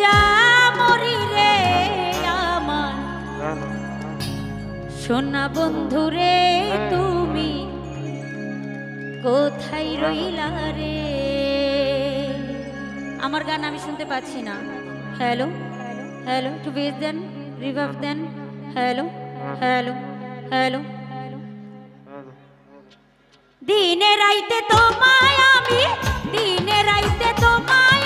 যা আমার। সোনা বন্ধু রে তুমি, কোথায় রইলা রে? আমার গান আমি শুনতে পাচ্ছি না। হ্যালো হ্যালো টু বেস দেন রিভাব দেন। Hello hello hello. দিনে রাইতে তোমায় আমি, দিনে রাইতে তোমায়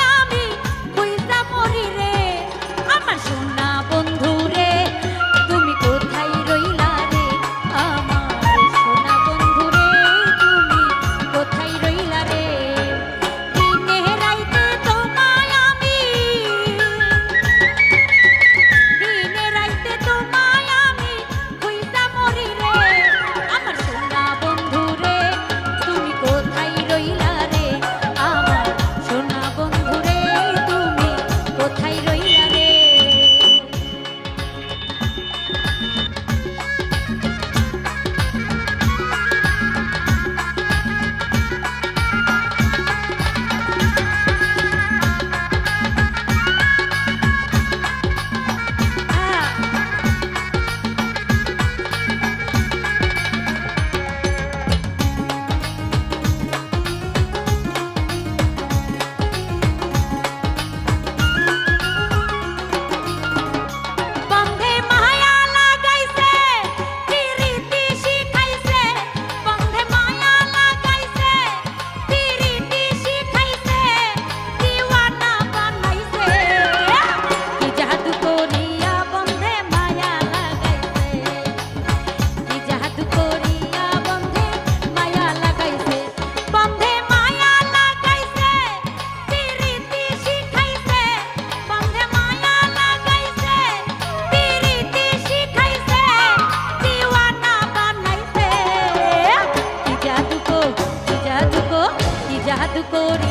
corazón.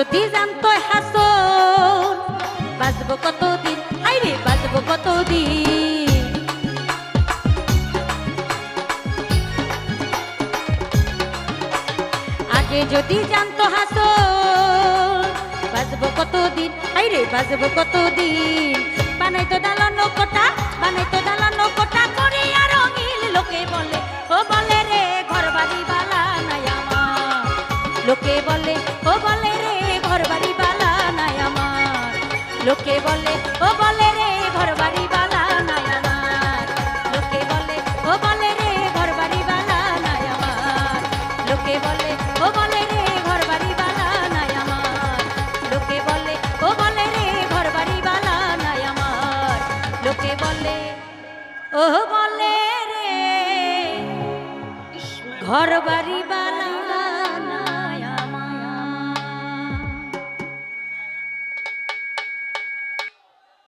যদি জানতো হাসন বাঁচবো কতদিন? আইরে বাঁচবো কতদিন? আগে যদি জানতো হাসো বাজবো কতদিন? আইরে, বাজবো কতদিন? বানাইতো দালানো কোটা, বানাইতো দালানো লোকে বলে, ও বলে রে ঘর বাড়ি বালা নাই লোকে বলে, ও বলে রে ঘর বাড়ি বালা নাই লোকে বলে, ও বলে রে ঘর বাড়ি বালা নাই লোকে বলে, ও বলে রে ঘর বাড়ি বালা নাই লোকে বলে, ও বলে রে ঘর বাড়ি